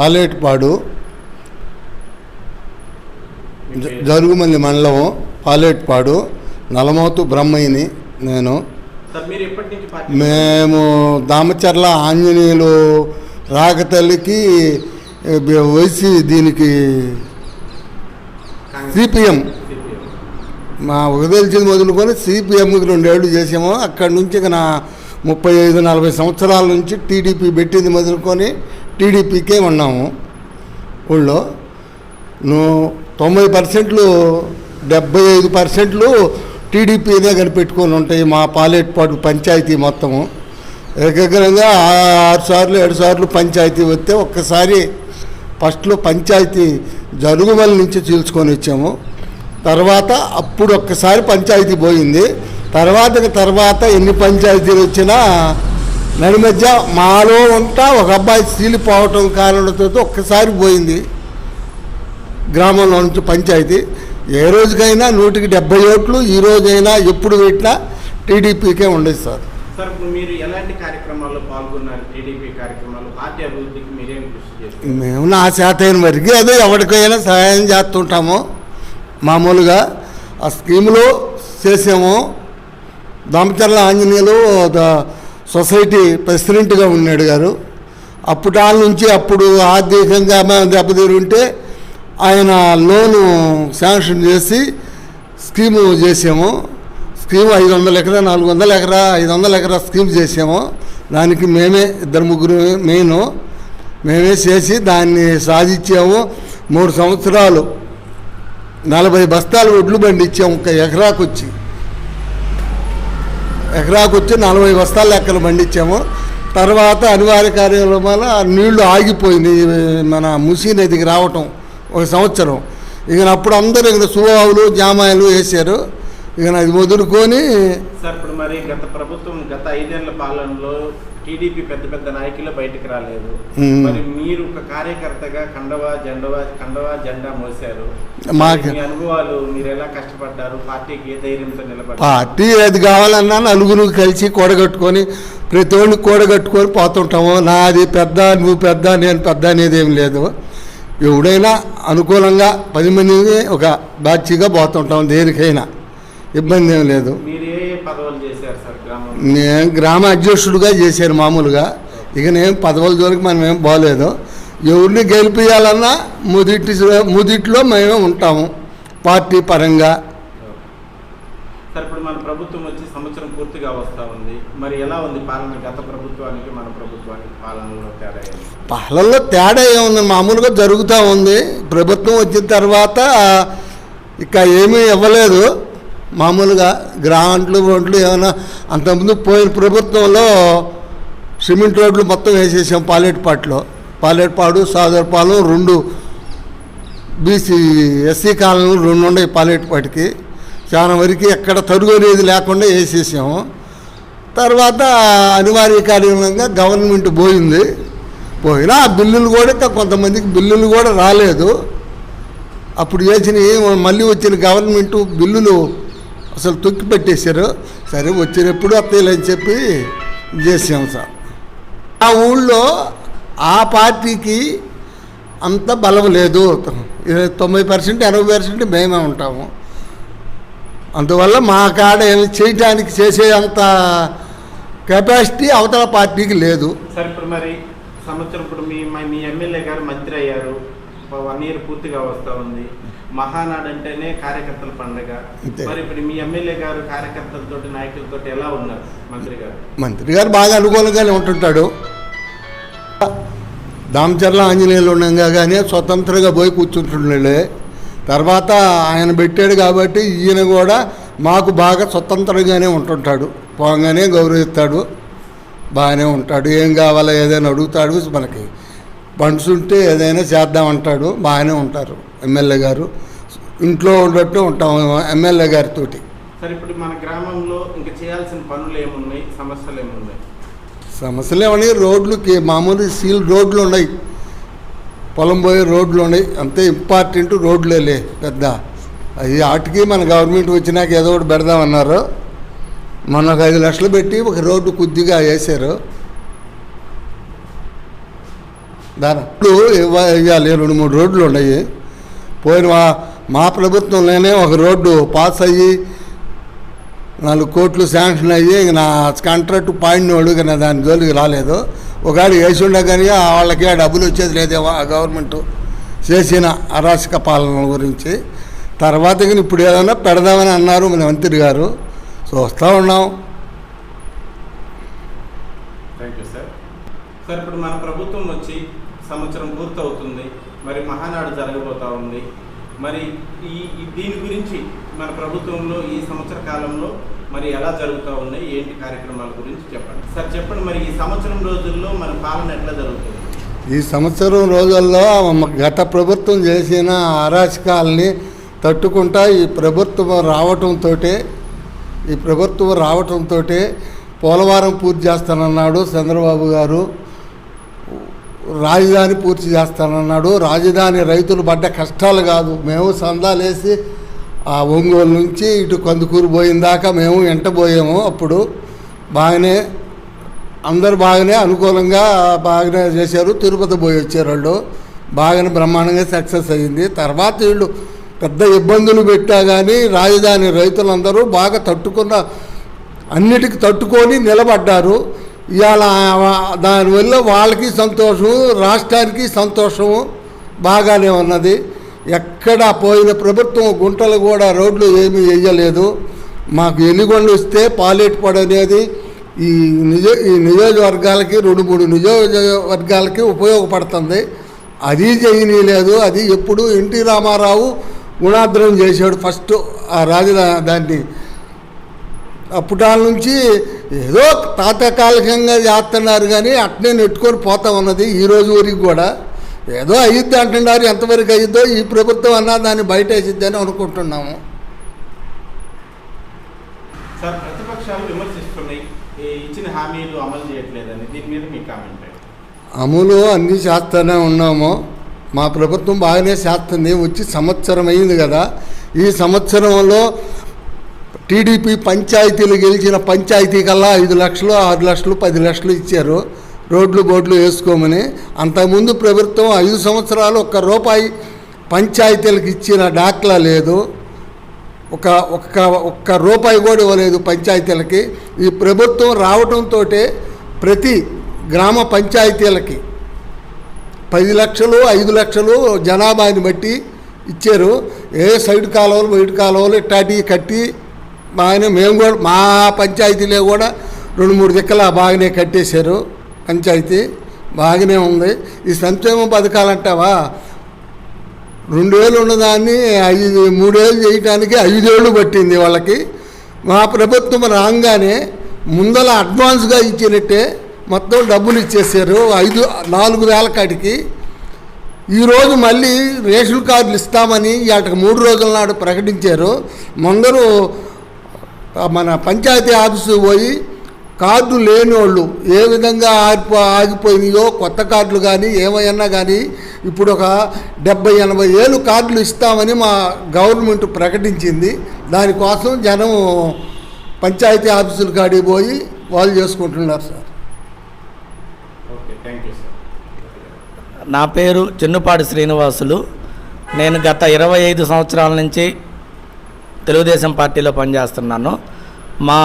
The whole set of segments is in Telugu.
పాలేటిపాడు జ- జరుగుమల్లి మండలం పాలేటిపాడు నలమోతు బ్రహ్మయ్యని నేను. మేము దామచర్ల ఆంజనేయులు రాకతల్లికి వయసి దీనికి సిపిఎం. మా ఉదయల్చింది మొదలుకొని సిపిఎంకి రెండేళ్ళు చేసాము అక్కడి నుంచి ఇక నా ముప్పై ఐదు నలభై సంవత్సరాల నుంచి టీడీపీ పెట్టింది మొదలుకొని టీడీపీకే ఉన్నాము ఊళ్ళో. నువ్వు తొంభై పర్సెంట్లు డెబ్బై ఐదు పర్సెంట్లు టీడీపీనే కనిపెట్టుకొని ఉంటాయి మా పాలేటిపాటు పంచాయతీ మొత్తము. ఏకగ్రంగా ఆరు సార్లు ఏడు సార్లు పంచాయతీ వస్తే ఒక్కసారి ఫస్ట్లో పంచాయతీ జరుగుమల నుంచి చీల్చుకొని వచ్చాము. తర్వాత అప్పుడు ఒక్కసారి పంచాయతీ పోయింది. తర్వాత తర్వాత ఎన్ని పంచాయతీలు వచ్చినా నడి మధ్య మాలో ఉంటా ఒక అబ్బాయి చీలిపోవటం కారణంతో ఒక్కసారి పోయింది గ్రామంలో నుంచి పంచాయతీ. ఏ రోజుకైనా నూటికి డెబ్బై ఓట్లు ఈ రోజైనా ఎప్పుడు పెట్టినా టీడీపీకే ఉండేది సార్. సార్ ఇప్పుడు మీరు ఎలాంటి కార్యక్రమాల్లో పాల్గొన్నారు? టీడీపీ కార్యక్రమాలు పార్టీ అభివృద్ధికి మీరేం కృషి చేస్తారు మేము నా శాతైన వరకు అదే ఎవరికైనా సహాయం చేస్తుంటాము. మామూలుగా ఆ స్కీములో చేసాము. దామచర్ల ఆంజనేయులు సొసైటీ ప్రెసిడెంట్గా ఉన్నాడు గారు. అప్పుటాల నుంచి అప్పుడు ఆర్థికంగా మేము దెబ్బతిరుంటే ఆయన లోను శాంక్షన్ చేసి స్కీము చేసాము. స్కీమ్ ఐదు వందల ఎకరా నాలుగు వందల ఎకరా ఐదు వందల ఎకరా స్కీమ్ చేసాము. దానికి మేమే ఇద్దరు ముగ్గురు మెయిన్ మేమే చేసి దాన్ని సాధించాము. మూడు సంవత్సరాలు నలభై బస్తాలు ఒడ్లు బండి ఇచ్చాము ఒక ఎకరాకు వచ్చి ఎకరాకు వచ్చి నలభై బస్తాల లెక్కలు పండించాము. తర్వాత అనివార్య కార్యాలయం వల్ల నీళ్ళు ఆగిపోయింది మన ముసి నదికి రావటం ఒక సంవత్సరం. ఇక అప్పుడు అందరూ ఇక సువావులు జామాయిలు వేసారు ఇక అది వదులుకొని సార్ ఇప్పుడు మరి గత ప్రభుత్వం గత ఐదేళ్ళ పాలనలో టీడీపీ పెద్ద పెద్ద నాయకులు బయటకు రాలేదు. మరి మీరు ఒక కార్యకర్తగా కండవా జెండవా కండవా జెండా మోసారు మీ అనుభవాలు మీరు ఎలా కష్టపడ్డారు? పార్టీకి ఏ ధైర్యంతో నిలబడ్డారు? పార్టీ ఏది కావాలన్నా నలుగురు కలిసి కూడగట్టుకొని ప్రతి ఒడిని కూడగట్టుకొని పోతుంటాము. నాది పెద్ద నువ్వు పెద్ద నేను పెద్ద అనేది ఏం లేదు. ఎవడైనా అనుకూలంగా పది మందిని ఒక బ్యాచ్గా పోతుంటాం దేనికైనా. ఇబ్బంది ఏం లేదు. మీరు ఏ ఏ పదవులు చేశారు సార్ గ్రామంలో నేను గ్రామ అధ్యక్షుడిగా చేశాను మామూలుగా. ఇక నేను పదవుల జోలికి మనం ఏం బాగలేదు ఎవరిని గెలిపించాలన్నా ముదిటి ముదిట్లో మేమే ఉంటాము పార్టీ పరంగా. సార్ ఇప్పుడు మన ప్రభుత్వం వచ్చి సంవత్సరం పూర్తిగా వస్తా ఉంది. మరి ఎలా ఉంది పాలన? గత ప్రభుత్వానికి మన ప్రభుత్వానికి పాలనలో తేడా? పాలనలో తేడా ఏముంది? మామూలుగా జరుగుతూ ఉంది. ప్రభుత్వం వచ్చిన తర్వాత ఇక ఏమీ ఇవ్వలేదు. మామూలుగా గ్రాంట్లు రోడ్లు ఏమైనా అంతకుముందు పోయిన ప్రభుత్వంలో సిమెంట్ రోడ్లు మొత్తం వేసేసాం పాలేటిపాట్లో. పాలేటిపాడు సాదరపాలెం రెండు బీసీ ఎస్సీ కాలనీలు రెండు ఉన్నాయి పాలేటిపాటికి. చాలా వరకు ఎక్కడ తరుగు అనేది లేకుండా వేసేసాము. తర్వాత అనివార్య కారణంగా గవర్నమెంట్ పోయింది. పోయినా ఆ బిల్లులు కూడా ఇంకా కొంతమందికి బిల్లులు కూడా రాలేదు. అప్పుడు చేసిన మళ్ళీ వచ్చిన గవర్నమెంట్ బిల్లులు అసలు తొక్కి పెట్టేశారు. సరే వచ్చినప్పుడు అత్తయ్యలు చెప్పి చేసాం సార్. ఆ ఊళ్ళో ఆ పార్టీకి అంత బలం లేదు. తొంభై పర్సెంట్ ఎనభై పర్సెంట్ మేమే ఉంటాము. అందువల్ల మా కాడ ఏమి చేయటానికి చేసే అంత కెపాసిటీ అవతల పార్టీకి లేదు. సార్ ఇప్పుడు మరి సంవత్సరం ఇప్పుడు మీ మీ ఎమ్మెల్యే గారు మంత్రి అయ్యారు. వన్ ఇయర్ పూర్తిగా వస్తూ ఉంది. మహానాడు అంటేనే కార్యకర్తల పండగ. మరి ఇప్పుడు మీ ఎమ్మెల్యే గారు కార్యకర్తలతో నాయకులతో ఎలా ఉన్నారు మంత్రి గారు? మంత్రి గారు బాగా అనుకూలంగానే ఉంటుంటాడు. దామచర్ల ఆంజనేయులు ఉండగా కానీ స్వతంత్రంగా పోయి కూర్చుంటుండే తర్వాత ఆయన పెట్టాడు కాబట్టి ఈయన కూడా మాకు బాగా స్వతంత్రంగానే ఉంటుంటాడు. పోగానే గౌరవిస్తాడు. బాగానే ఉంటాడు. ఏం కావాలో ఏదైనా అడుగుతాడు మనకి. ఫండ్స్ ఉంటే ఏదైనా చేద్దామంటాడు బాగానే ఉంటారు ఎమ్మెల్యే గారు. ఇంట్లో ఉన్నట్టు ఉంటాం ఎమ్మెల్యే గారితోటి. సార్ ఇప్పుడు మన గ్రామంలో ఇంకా చేయాల్సిన పనులు ఏమున్నాయి? సమస్యలు ఏమున్నాయి? సమస్యలు ఏమని రోడ్లుకి మామూలు సీల్ రోడ్లు ఉన్నాయి. పొలం పోయే రోడ్లు ఉన్నాయి. అంతే ఇంపార్టెంట్ రోడ్లేలే పెద్ద. అది వాటికి మన గవర్నమెంట్ వచ్చినాక ఏదో ఒకటి పెడదామన్నారు. మొన్న ఒక ఐదు లక్షలు పెట్టి ఒక రోడ్డు కొద్దిగా వేశారు. దాని ఇప్పుడు ఇవ్వాలి. రెండు మూడు రోడ్లు ఉన్నాయి. పోయిన మా- ప్రభుత్వంలోనే ఒక రోడ్డు పాస్ అయ్యి నాలుగు కోట్లు శాంక్షన్ అయ్యి నా కాంట్రాక్ట్ పాడిన వాడు నా దాని జోలికి రాలేదు. ఒకవేళ వేసి ఉండే కానీ వాళ్ళకి డబ్బులు వచ్చేది లేదేమో ఆ గవర్నమెంట్ చేసిన అరాచక పాలన గురించి. తర్వాత ఇప్పుడు ఏదైనా పెడదామని అన్నారు మన మంత్రి గారు చూస్తూ ఉన్నాం. థ్యాంక్ యూ సార్ సార్ ఇప్పుడు మన ప్రభుత్వం వచ్చి సంవత్సరం పూర్తవుతుంది. మరి మహానాడు జరగబోతూ ఉంది. మరి ఈ దీని గురించి మన ప్రభుత్వంలో ఈ సంవత్సర కాలంలో మరి ఎలా జరుగుతూ ఉన్నాయి? ఏంటి కార్యక్రమాల గురించి చెప్పండి. సార్ చెప్పండి మరి ఈ సంవత్సరం రోజుల్లో మన పాలన ఎట్లా జరుగుతుంది? ఈ సంవత్సరం రోజుల్లో గత ప్రభుత్వం చేసిన అరాచకాలని తట్టుకుంటా ఈ ప్రభుత్వం రావటంతో ఈ ప్రభుత్వం రావటంతో పోలవరం పూర్తి చేస్తానన్నాడు చంద్రబాబు గారు. రాజధాని పూర్తి చేస్తానన్నాడు. రాజధాని రైతులు పడ్డ కష్టాలు కాదు. మేము సందాలేసి ఆ ఒంగోలు నుంచి ఇటు కందుకూరు పోయిన దాకా మేము ఎంటబోయాము అప్పుడు బాగానే అందరు బాగానే అనుకూలంగా బాగానే చేశారు. తిరుపతి పోయి వచ్చారు వాళ్ళు. బాగానే బ్రహ్మాండంగా సక్సెస్ అయ్యింది తర్వాత వీళ్ళు పెద్ద ఇబ్బందులు పెట్టా కానీ రాజధాని రైతులందరూ బాగా తట్టుకున్న అన్నిటికి తట్టుకొని నిలబడ్డారు. ఇవాళ దానివల్ల వాళ్ళకి సంతోషము రాష్ట్రానికి సంతోషము బాగానే ఉన్నది. ఎక్కడ పోయిన ప్రభుత్వం గుంటలు కూడా రోడ్లు ఏమీ వేయలేదు. మాకు ఎలిగొండలు ఇస్తే పాలేటిపడు అనేది ఈ నిజ ఈ నియోజకవర్గాలకి రెండు మూడు నియోజకవర్గాలకి ఉపయోగపడుతుంది. అది చేయనీయలేదు అది ఎప్పుడు ఎన్టీ రామారావు గుణాద్రం చేశాడు ఫస్ట్ ఆ రాజధాని దాన్ని. అప్పుడాల నుంచి ఏదో తాతకాలికంగా చేస్తున్నారు కానీ అట్నే నెట్టుకొని పోతా ఉన్నది ఈ రోజు వరకు కూడా. ఏదో అయ్యిద్ది అంటున్నారు ఎంతవరకు అయ్యిద్దో ఈ ప్రభుత్వం అన్నా దాన్ని బయట వేసిద్దని అనుకుంటున్నాము. సార్ ప్రతిపక్షాలు విమర్శిస్తున్నాయి. ఈ ఇచ్చిన హామీలు అమలు చేయట్లేదని. దీని మీద మీ కామెంట్ ఏంటి? అమలు అన్నీ చేస్తూనే ఉన్నాము. మా ప్రభుత్వం బాగానే చేస్తుంది. వచ్చి సంవత్సరం అయింది కదా. ఈ సంవత్సరంలో టీడీపీ పంచాయతీలు గెలిచిన పంచాయతీ కల్లా ఐదు లక్షలు ఆరు లక్షలు పది లక్షలు ఇచ్చారు. రోడ్లు బోర్డులు వేసుకోమని. అంతకుముందు ప్రభుత్వం ఐదు సంవత్సరాలు ఒక్క రూపాయి పంచాయతీలకు ఇచ్చిన దాఖలా లేదు. ఒక ఒక్క ఒక్క రూపాయి కూడా ఇవ్వలేదు పంచాయతీలకి. ఈ ప్రభుత్వం రావడంతో ప్రతి గ్రామ పంచాయతీలకి పది లక్షలు ఐదు లక్షలు జనాభాని బట్టి ఇచ్చారు. ఏ సైడ్ కాలువలు బయట కాలువలు ఇట్లాంటి కట్టి బాగానే మేము కూడా మా పంచాయతీలో కూడా రెండు మూడు దిక్కల బాగానే కట్టేశారు. పంచాయతీ బాగానే ఉంది. ఈ సంక్షేమ పథకాలు అంటావా? రెండేళ్ళు ఉన్నదాన్ని ఐదు మూడేళ్ళు చేయటానికి ఐదేళ్ళు పట్టింది వాళ్ళకి. మా ప్రభుత్వం రాగానే ముందల అడ్వాన్స్గా ఇచ్చినట్టే మొత్తం డబ్బులు ఇచ్చేసారు ఐదు నాలుగు వేల కాడికి. ఈరోజు మళ్ళీ రేషన్ కార్డులు ఇస్తామని వాటికి మూడు రోజుల నాడు ప్రకటించారు. ముందరూ మన పంచాయతీ ఆఫీసు పోయి కార్డు లేని వాళ్ళు ఏ విధంగా ఆగిపో ఆగిపోయినాయో కొత్త కార్డులు కానీ ఏమైనా కానీ ఇప్పుడు ఒక డెబ్బై ఎనభై ఏళ్ళు కార్డులు ఇస్తామని మా గవర్నమెంట్ ప్రకటించింది. దానికోసం జనం పంచాయతీ ఆఫీసుల కాడికి పోయి వాళ్ళు చేసుకుంటున్నారు sir. Okay thank you sir. నా పేరు చెన్నుపాటి శ్రీనివాసులు. నేను గత ఇరవై ఐదు సంవత్సరాల నుంచి తెలుగుదేశం పార్టీలో పనిచేస్తున్నాను. మా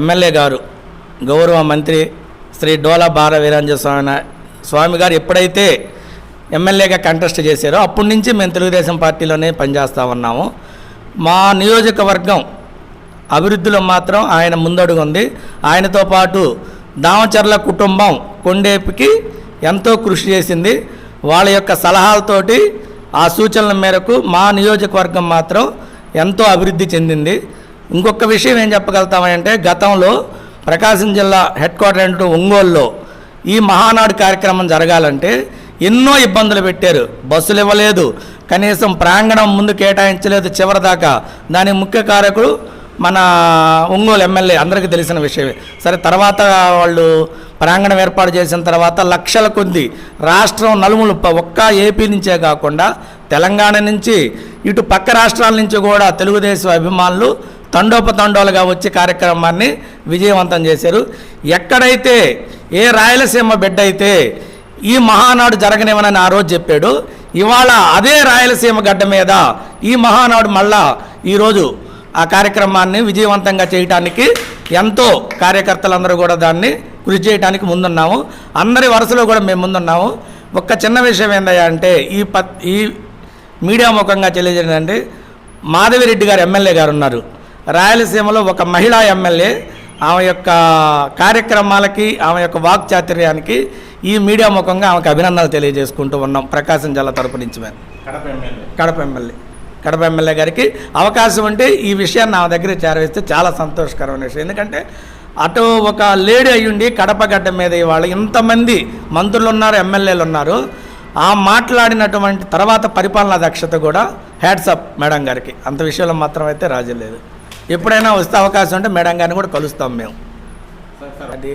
ఎమ్మెల్యే గారు గౌరవ మంత్రి శ్రీ డోలా బాల వీరాంజన స్వామి స్వామి గారు ఎప్పుడైతే ఎమ్మెల్యేగా కంటెస్ట్ చేశారో అప్పటి నుంచి మేము తెలుగుదేశం పార్టీలోనే పనిచేస్తూ ఉన్నాము. మా నియోజకవర్గం అభివృద్ధిలో మాత్రం ఆయన ముందడుగు ఉంది. ఆయనతో పాటు దామచర్ల కుటుంబం కొండేపుకి ఎంతో కృషి చేసింది. వాళ్ళ యొక్క సలహాలతోటి ఆ సూచనల మేరకు మా నియోజకవర్గం మాత్రం ఎంతో అభివృద్ధి చెందింది. ఇంకొక విషయం ఏం చెప్పగలుగుతామంటే గతంలో ప్రకాశం జిల్లా హెడ్ క్వార్టర్ అంటూ ఒంగోలులో ఈ మహానాడు కార్యక్రమం జరగాలంటే ఎన్నో ఇబ్బందులు పెట్టారు. బస్సులు ఇవ్వలేదు. కనీసం ప్రాంగణం ముందు కేటాయించలేదు చివరి దాకా దానికి ముఖ్య కారకుడు మన ఒంగోలు ఎమ్మెల్యే అందరికీ తెలిసిన విషయమే. సరే తర్వాత వాళ్ళు ప్రాంగణం ఏర్పాటు చేసిన తర్వాత లక్షల కొద్ది రాష్ట్రం నలుమూలు ఒక్క ఏపీ నుంచే కాకుండా తెలంగాణ నుంచి ఇటు పక్క రాష్ట్రాల నుంచి కూడా తెలుగుదేశం అభిమానులు తండోపతండోలుగా వచ్చి కార్యక్రమాన్ని విజయవంతం చేశారు. ఎక్కడైతే ఏ రాయలసీమ బిడ్డ అయితే ఈ మహానాడు జరగనివ్వనని ఆ రోజు చెప్పాడు. ఇవాళ అదే రాయలసీమ గడ్డ మీద ఈ మహానాడు మళ్ళా ఈరోజు ఆ కార్యక్రమాన్ని విజయవంతంగా చేయటానికి ఎంతో కార్యకర్తలందరూ కూడా దాన్ని కృషి చేయడానికి ముందున్నాము. అందరి వరుసలో కూడా మేము ముందున్నాము. ఒక్క చిన్న విషయం ఏందయ్యా అంటే ఈ పత్ ఈ మీడియా ముఖంగా తెలియజేయండి మాధవిరెడ్డి గారు ఎమ్మెల్యే గారు ఉన్నారు. రాయలసీమలో ఒక మహిళా ఎమ్మెల్యే ఆమె యొక్క కార్యక్రమాలకి ఆమె యొక్క వాక్చాతుర్యానికి ఈ మీడియా ముఖంగా ఆమెకు అభినందనలు తెలియజేసుకుంటూ ఉన్నాం. ప్రకాశం జిల్లా తరపు నుంచి మేము. Kadapa MLA. Kadapa MLA. Kadapa MLA గారికి అవకాశం ఉంటే ఈ విషయాన్ని నా దగ్గర చేరవేస్తే చాలా సంతోషకరమైన విషయం. ఎందుకంటే అటు ఒక లేడీ అయ్యుండి కడప గడ్డ మీద ఇవాళ ఇంతమంది మంత్రులు ఉన్నారు ఎమ్మెల్యేలు ఉన్నారు. ఆ మాట్లాడినటువంటి తర్వాత పరిపాలనా దక్షత కూడా హ్యాట్సప్ మేడం గారికి. అంత విషయంలో మాత్రం అయితే రాజీ లేదు. ఎప్పుడైనా వస్తే అవకాశం ఉంటే మేడం గారిని కూడా కలుస్తాం మేము. అది